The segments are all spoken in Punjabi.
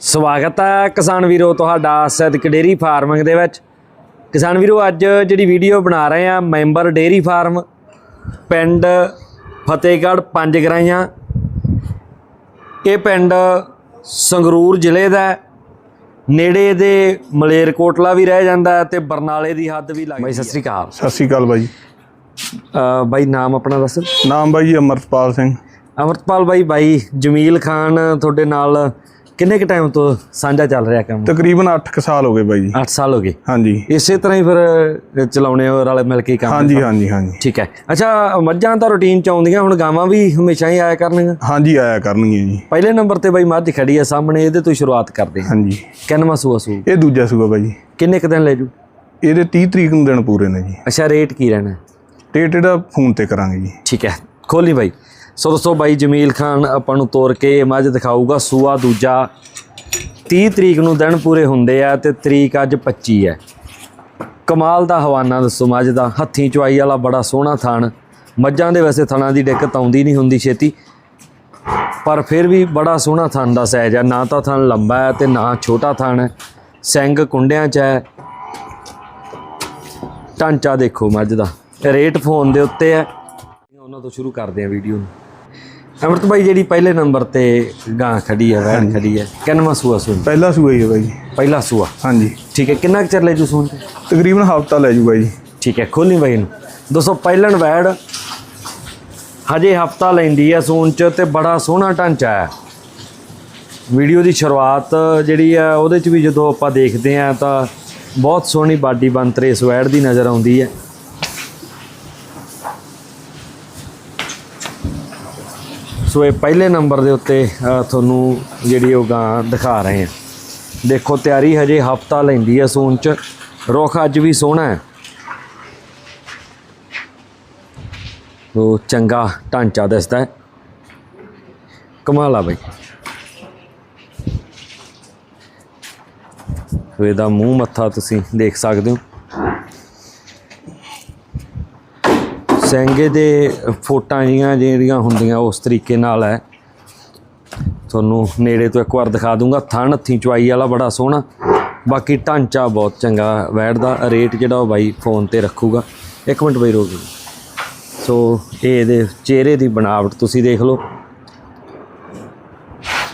ਸਵਾਗਤ ਹੈ ਕਿਸਾਨ ਵੀਰੋ ਤੁਹਾਡਾ ਸਦਕ ਡੇਰੀ ਫਾਰਮਿੰਗ ਦੇ ਵਿੱਚ। ਕਿਸਾਨ ਵੀਰੋ ਅੱਜ ਜਿਹੜੀ ਵੀਡੀਓ ਬਣਾ ਰਹੇ ਆ ਮੈਂਬਰ ਡੇਰੀ ਫਾਰਮ ਪਿੰਡ ਫਤਿਹਗੜ੍ਹ ਪੰਜ ਗਰਾਈਆਂ। ਇਹ ਪਿੰਡ ਸੰਗਰੂਰ ਜ਼ਿਲ੍ਹੇ ਦਾ। ਨੇੜੇ ਦੇ ਮਲੇਰਕੋਟਲਾ ਵੀ ਰਹਿ ਜਾਂਦਾ ਤੇ ਬਰਨਾਲੇ ਦੀ ਹੱਦ ਵੀ ਲੱਗਦੀ ਬਾਈ ਸਤਿ ਸ੍ਰੀ ਅਕਾਲ। ਸਤਿ ਸ਼੍ਰੀ ਅਕਾਲ ਬਾਈ। ਅ, ਬਾਈ ਨਾਮ ਆਪਣਾ ਦੱਸ। ਨਾਮ ਬਾਈ ਅਮਰਪਾਲ ਸਿੰਘ। ਅਮਰਤਪਾਲ ਬਾਈ ਬਾਈ ਜਮੀਲ ਖਾਨ ਤੁਹਾਡੇ ਨਾਲ ਕਿੰਨੇ ਕ ਟਾਈਮ ਤੋਂ ਸਾਂਝਾ ਚੱਲ ਰਿਹਾ ਕੰਮ? ਤਕਰੀਬਨ 8 ਸਾਲ ਹੋ ਗਏ ਬਾਈ ਜੀ। 8 ਸਾਲ ਹੋ ਗਏ। ਹਾਂਜੀ। ਇਸੇ ਤਰ੍ਹਾਂ ਹੀ ਫਿਰ ਚਲਾਉਣੇ ਹੋ ਰਲ ਮਿਲ ਕੇ ਕੰਮ ਹਾਂਜੀ ਹਾਂਜੀ ਹਾਂਜੀ। ਠੀਕ ਹੈ। ਅੱਛਾ ਮੱਝਾਂ ਤਾਂ ਰੁਟੀਨ ਚ ਆਉਂਦੀਆਂ ਹੁਣ ਗਾਵਾਂ ਵੀ ਹਮੇਸ਼ਾ ਹੀ ਆਇਆ ਕਰਨਗੀਆਂ? ਹਾਂਜੀ ਆਇਆ ਕਰਨਗੀਆਂ ਜੀ। ਪਹਿਲੇ ਨੰਬਰ ਤੇ ਬਾਈ ਮੱਝ ਖੜੀ ਆ ਸਾਹਮਣੇ ਇਹਦੇ ਤੋਂ ਸ਼ੁਰੂਆਤ ਕਰਦੇ ਹਾਂ ਹਾਂਜੀ। ਕਿੰਨਵਾਂ ਸੂਆ ਸੂ? ਇਹ ਦੂਜਾ ਸੂਆ ਬਾਈ ਜੀ। ਕਿੰਨੇ ਕ ਦਿਨ ਲੈ ਜੂ? ਇਹਦੇ 30 ਤਰੀਕ ਨੂੰ ਦਿਨ ਪੂਰੇ ਨੇ ਜੀ। ਅੱਛਾ ਰੇਟ ਕੀ ਰਹਿਣਾ? ਟੇਟ ਇਹਦਾ ਫੋਨ ਤੇ ਕਰਾਂਗੇ ਜੀ। ਠੀਕ ਹੈ। ਖੋਲੀ ਬਾਈ। ਸੋ ਦੋਸਤੋ, ਬਾਈ ਜਮੀਲ ਖਾਨ ਆਪਾਂ ਨੂੰ ਤੋਰ ਕੇ ਇਹ ਮੱਝ ਦਿਖਾਊਗਾ। ਸੂਆ ਦੂਜਾ 30 ਤਰੀਕ ਨੂੰ ਦਿਨ ਪੂਰੇ ਹੁੰਦੇ ਆ ਤੇ ਤਰੀਕ ਅੱਜ 25 ਹੈ। ਕਮਾਲ ਦਾ ਹਵਾਨਾ ਦੱਸੋ ਮੱਝ ਦਾ। ਹੱਥੀਂ ਚੁਆਈ ਵਾਲਾ ਬੜਾ ਸੋਹਣਾ ਥਣ ਮੱਝਾਂ ਦੇ ਵੈਸੇ ਥਣਾਂ ਦੀ ਦਿੱਕਤ ਆਉਂਦੀ ਨਹੀਂ ਹੁੰਦੀ ਛੇਤੀ। ਪਰ ਫਿਰ ਵੀ ਬੜਾ ਸੋਹਣਾ ਥਣ ਦਾ ਸਾਈਜ਼ ਹੈ। ਨਾ ਤਾਂ ਥਣ ਲੰਬਾ ਹੈ ਤੇ ਨਾ ਛੋਟਾ ਥਣ ਹੈ। ਸਿੰਘ ਕੁੰਡਿਆਂ 'ਚ ਹੈ। ਢਾਂਚਾ ਦੇਖੋ ਮੱਝ ਦਾ। ਰੇਟ ਫੋਨ ਦੇ ਉੱਤੇ ਹੈ। ਉਹਨਾਂ ਤੋਂ ਸ਼ੁਰੂ ਕਰਦੇ ਆ ਵੀਡੀਓ ਨੂੰ। ਅਮਰਤ ਬਾਈ ਜਿਹੜੀ ਪਹਿਲੇ ਨੰਬਰ ਤੇ ਗਾਂ ਖੜੀ ਹੈ ਵੈਣ ਖੜੀ ਹੈ ਕਿੰਨਵਾਂ ਸੂਆ ਸੂਣ ਪਹਿਲਾ ਸੂਆ ਹੀ ਹੈ ਬਾਈ। ਪਹਿਲਾ ਸੂਆ? ਹਾਂਜੀ। ਠੀਕ ਹੈ ਕਿੰਨਾ ਕੁ ਚਿਰ ਲੈ ਜੂ ਸੂਣ ਤੇ? ਤਕਰੀਬਨ ਹਫਤਾ ਲੈ ਜੂਗਾ ਜੀ ਠੀਕ ਹੈ ਖੋਲੀ ਬਾਈ ਨੂੰ ਦੋਸਤੋ ਪਹਿਲਣ ਵੈੜ ਹਜੇ ਹਫਤਾ ਲੈਂਦੀ ਹੈ ਸੂਣ ਚ ਤੇ ਬੜਾ ਸੋਹਣਾ ਢਾਂਚਾ ਹੈ। ਵੀਡੀਓ ਦੀ ਸ਼ੁਰੂਆਤ ਜਿਹੜੀ ਆ ਉਹਦੇ ਚ ਵੀ ਜਦੋਂ ਆਪਾਂ ਦੇਖਦੇ ਆ ਤਾਂ ਬਹੁਤ ਸੋਹਣੀ ਬਾਡੀ ਬੰਤਰੇ ਇਸ ਵੈੜ ਦੀ ਨਜ਼ਰ ਆਉਂਦੀ ਹੈ। ਸੋ ਇਹ ਪਹਿਲੇ ਨੰਬਰ ਦੇ ਉੱਤੇ ਤੁਹਾਨੂੰ ਜਿਹੜੀ ਉਹ ਗਾਂ ਦਿਖਾ ਰਹੇ ਹਾਂ। ਦੇਖੋ, ਤਿਆਰੀ ਹਜੇ ਹਫਤਾ ਲੈਂਦੀ ਹੈ ਸੂਣ ਚ। ਰੁੱਖ ਅੱਜ ਵੀ ਸੋਹਣਾ ਹੈ। ਉਹ ਚੰਗਾ ਢਾਂਚਾ ਦਿਸਦਾ ਹੈ। ਕਮਾਲ ਆ ਬਈ। ਸੋ ਇਹਦਾ ਮੂੰਹ ਮੱਥਾ ਤੁਸੀਂ ਦੇਖ ਸਕਦੇ ਹੋ। ਸੈਂਗੇ ਦੇ ਫੋਟਾਂ ਜੀਆਂ ਜਿਹੜੀਆਂ ਹੁੰਦੀਆਂ ਉਸ ਤਰੀਕੇ ਨਾਲ ਹੈ। ਤੁਹਾਨੂੰ ਨੇੜੇ ਤੋਂ ਇੱਕ ਵਾਰ ਦਿਖਾ ਦੂੰਗਾ। ਥਣ ਹੱਥੀਂ ਚੁਆਈ ਵਾਲਾ ਬੜਾ ਸੋਹਣਾ। ਬਾਕੀ ਢਾਂਚਾ ਬਹੁਤ ਚੰਗਾ। ਵੈਟ ਦਾ ਰੇਟ ਜਿਹੜਾ ਉਹ ਬਾਈ ਫੋਨ ਤੇ ਰੱਖੂਗਾ। ਇੱਕ ਮਿੰਟ ਬਈ ਰੋਕ ਦਿਓ। ਸੋ ਇਹ ਇਹਦੇ ਚਿਹਰੇ ਦੀ ਬਣਾਵਟ ਤੁਸੀਂ ਦੇਖ ਲਓ।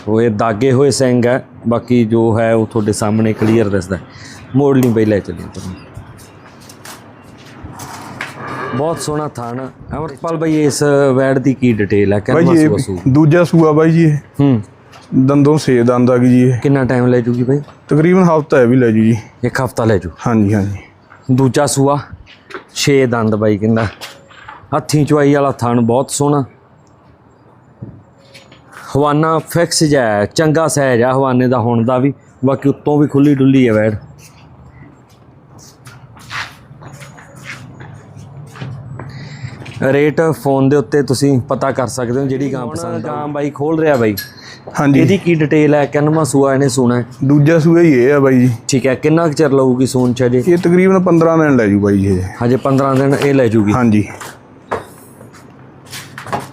ਉਹ ਇਹ ਦਾਗੇ ਹੋਏ ਸਿੰਘ ਹੈ। ਬਾਕੀ ਜੋ ਹੈ ਉਹ ਤੁਹਾਡੇ ਸਾਹਮਣੇ ਕਲੀਅਰ ਦਿਸਦਾ ਹੈ। ਮੋੜ ਲਈ ਪਹਿਲਾਂ ਚੱਲੀਏ। ਤੁਹਾਨੂੰ ਬਹੁਤ ਸੋਹਣਾ ਥਾਣ ਅਮਰਪਾਲ ਬਾਈ ਇਸ ਵੈੜ ਦੀ ਕੀ ਡਿਟੇਲ ਹੈ ਬਾਈ ਕਿੰਨਾ ਜੀ ਸੂਆ ਸੂ ਇਹ ਦੂਜਾ ਸੂਆ ਬਾਈ ਜੀ ਇਹ। ਹੂੰ। ਦੰਦੋਂ ਸੇ ਦੰਦ ਆ ਗਈ ਜੀ ਇਹ। ਕਿੰਨਾ ਟਾਈਮ ਲੈ ਜੂਗੀ ਬਾਈ? ਤਕਰੀਬਨ ਹਫਤਾ ਹੈ ਵੀ ਲੈ ਜੂ ਜੀ। ਇੱਕ ਹਫਤਾ ਲੈ ਜੂ? ਹਾਂਜੀ ਹਾਂਜੀ। ਦੂਜਾ ਸੂਆ 6 ਦੰਦ ਬਾਈ ਕਹਿੰਦਾ ਹੱਥੀਂ ਚੁਆਈ ਵਾਲਾ ਥਣ ਬਹੁਤ ਸੋਹਣਾ। ਹਵਾਨਾ ਫਿਕਸ ਹੈ, ਚੰਗਾ ਸਹਿਜ ਆ ਹਵਾਨੇ ਦਾ ਹੁਣ ਦਾ ਵੀ। ਬਾਕੀ ਉੱਤੋਂ ਵੀ ਖੁੱਲੀ ਡੁੱਲੀ ਹੈ ਵੈੜ। ਰੇਟ ਫੋਨ ਦੇ ਉੱਤੇ ਤੁਸੀਂ ਪਤਾ ਕਰ ਸਕਦੇ ਹੋ ਜਿਹੜੀ ਗਾਂ ਪਸੰਦ ਆ। ਗਾਂ ਬਾਈ ਖੋਲ ਰਿਹਾ ਬਾਈ। ਹਾਂਜੀ। ਇਹਦੀ ਕੀ ਡਿਟੇਲ ਹੈ? ਕਿੰਨਵਾਂ ਸੂਆ ਇਹਨੇ ਸੋਣਾ ਦੂਜਾ ਸੂਆ ਹੀ ਇਹ ਆ ਬਾਈ ਜੀ। ਠੀਕ ਹੈ ਕਿੰਨਾ ਕੁ ਚਿਰ ਲਊਗੀ ਸੂਣ ਚ ਅਜੇ? ਇਹ ਤਕਰੀਬਨ 15 ਦਿਨ ਲੈ ਜੂ ਬਾਈ ਇਹ। ਹਜੇ 15 ਦਿਨ ਇਹ ਲੈ ਜੂਗੀ। ਹਾਂਜੀ।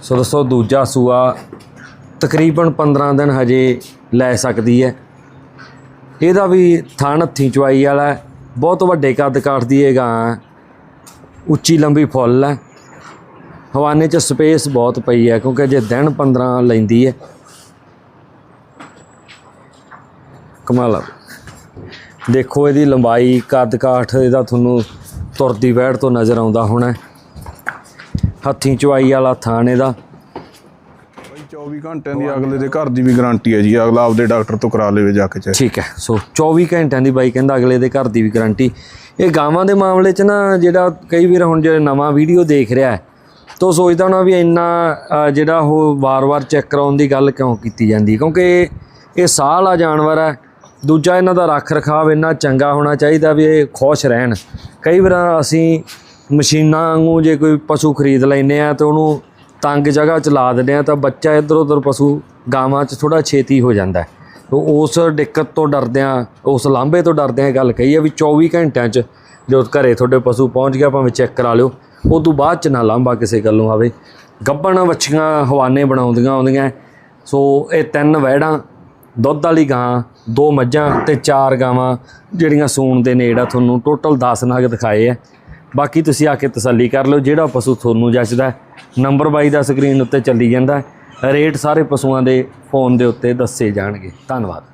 ਸੋ ਦੋਸਤੋ ਦੂਜਾ ਸੂਆ ਤਕਰੀਬਨ 15 ਦਿਨ ਹਜੇ ਲੈ ਸਕਦੀ ਹੈ। ਇਹਦਾ ਵੀ ਥਣ ਹੱਥੀਂ ਚਵਾਈ ਵਾਲਾ। ਬਹੁਤ ਵੱਡੇ ਕੱਦ ਕਾਠ ਦੀ ਇਹ ਗਾਂ। ਉੱਚੀ ਲੰਬੀ ਫੁੱਲ ਹੈ। ਹਵਾਨੇ 'ਚ ਸਪੇਸ ਬਹੁਤ ਪਈ ਹੈ ਕਿਉਂਕਿ ਜੇ ਦਿਨ 15 ਲੈਂਦੀ ਹੈ ਕਮਾਲ ਆ। ਦੇਖੋ ਇਹਦੀ ਲੰਬਾਈ ਕੱਦ ਕਾਠ ਇਹਦਾ ਤੁਹਾਨੂੰ ਤੁਰਦੀ ਵਹਿੜ ਤੋਂ ਨਜ਼ਰ ਆਉਂਦਾ ਹੋਣਾ। ਹੱਥੀਂ ਚਵਾਈ ਵਾਲਾ ਥਾਣ ਇਹਦਾ ਬਾਈ 24 ਘੰਟਿਆਂ ਦੀ ਅਗਲੇ ਦੇ ਘਰ ਦੀ ਵੀ ਗਾਰੰਟੀ ਹੈ ਜੀ ਅਗਲਾ ਆਪਦੇ ਡਾਕਟਰ ਤੋਂ ਕਰਾ ਲਵੇ ਜਾ ਕੇ ਚੈੱਕ ਠੀਕ ਹੈ ਸੋ 24 ਘੰਟਿਆਂ ਦੀ ਬਾਈ ਕਹਿੰਦਾ ਅਗਲੇ ਦੇ ਘਰ ਦੀ ਵੀ ਗਾਰੰਟੀ ਇਹ ਗਾਵਾਂ ਦੇ ਮਾਮਲੇ 'ਚ ਨਾ ਜਿਹੜਾ ਕਈ ਵਾਰ ਹੁਣ ਜਿਹੜਾ ਨਵਾਂ ਵੀਡੀਓ ਦੇਖ ਰਿਹਾ ਹੈ ਤੋ ਸੋਚਦਾ ਹੋਣਾ ਵੀ ਇੰਨਾ ਜਿਹੜਾ ਉਹ ਵਾਰ-ਵਾਰ ਚੈੱਕ ਕਰਾਉਣ ਦੀ ਗੱਲ ਕਿਉਂ ਕੀਤੀ ਜਾਂਦੀ ਕਿਉਂਕਿ ਇਹ ਸਾਹ ਵਾਲਾ ਜਾਨਵਰ ਹੈ, ਦੂਜਾ ਇਹਨਾਂ ਦਾ ਰੱਖ ਰਖਾਵ ਇੰਨਾ ਚੰਗਾ ਹੋਣਾ ਚਾਹੀਦਾ ਵੀ ਇਹ ਖੁਸ਼ ਰਹਿਣ। ਕਈ ਵਾਰ ਅਸੀਂ ਮਸ਼ੀਨਾਂ ਵਾਂਗੂ ਜੇ ਕੋਈ ਪਸ਼ੂ ਖਰੀਦ ਲੈਨੇ ਆ ਤੇ ਉਹਨੂੰ ਤੰਗ ਜਗ੍ਹਾ ਚ ਲਾ ਦਿੰਦੇ ਆ ਤਾਂ ਬੱਚਾ ਇੱਧਰ ਉੱਧਰ ਪਸ਼ੂ ਗਾਵਾਂ 'ਚ ਥੋੜਾ ਛੇਤੀ ਹੋ ਜਾਂਦਾ ਹੈ। ਉਸ ਦਿੱਕਤ ਤੋਂ ਡਰਦਿਆਂ, ਉਸ ਲਾਂਭੇ ਤੋਂ ਡਰਦਿਆਂ ਇਹ ਗੱਲ ਕਹੀ ਹੈ ਵੀ 24 ਘੰਟਿਆਂ 'ਚ ਜੋ ਘਰੇ ਤੁਹਾਡੇ ਪਸ਼ੂ ਪਹੁੰਚ ਗਿਆ, ਭਾਵੇਂ ਚੈੱਕ ਕਰਾ ਲਿਓ ਉਸ ਤੋਂ ਬਾਅਦ 'ਚ ਨਾ ਲਾਂਭਾ ਕਿਸੇ ਗੱਲ ਨੂੰ ਆਵੇ। ਗੱਬਣ ਵੱਛੀਆਂ ਹਵਾਨੇ ਬਣਾਉਂਦੀਆਂ ਆਉਂਦੀਆਂ ਸੋ ਇਹ ਤਿੰਨ ਵਹਿੜਾਂ, ਦੁੱਧ ਵਾਲੀ ਗਾਂ, ਦੋ ਮੱਝਾਂ ਤੇ ਚਾਰ ਗਾਵਾਂ, ਜਿਹੜੀਆਂ ਸੂਣ ਦੇ ਨੇੜ ਆ, ਤੁਹਾਨੂੰ ਟੋਟਲ 10 ਨਾਗ ਦਿਖਾਏ ਆ। ਬਾਕੀ ਤੁਸੀਂ ਆ ਕੇ ਤਸੱਲੀ ਕਰ ਲਓ, ਜਿਹੜਾ ਪਸ਼ੂ ਤੁਹਾਨੂੰ ਜੱਚਦਾ, ਨੰਬਰ 22 ਦਾ ਸਕਰੀਨ ਉੱਤੇ ਚੱਲੀ ਜਾਂਦਾ। ਰੇਟ ਸਾਰੇ ਪਸ਼ੂਆਂ ਦੇ ਫੋਨ ਦੇ ਉੱਤੇ ਦੱਸੇ ਜਾਣਗੇ। ਧੰਨਵਾਦ।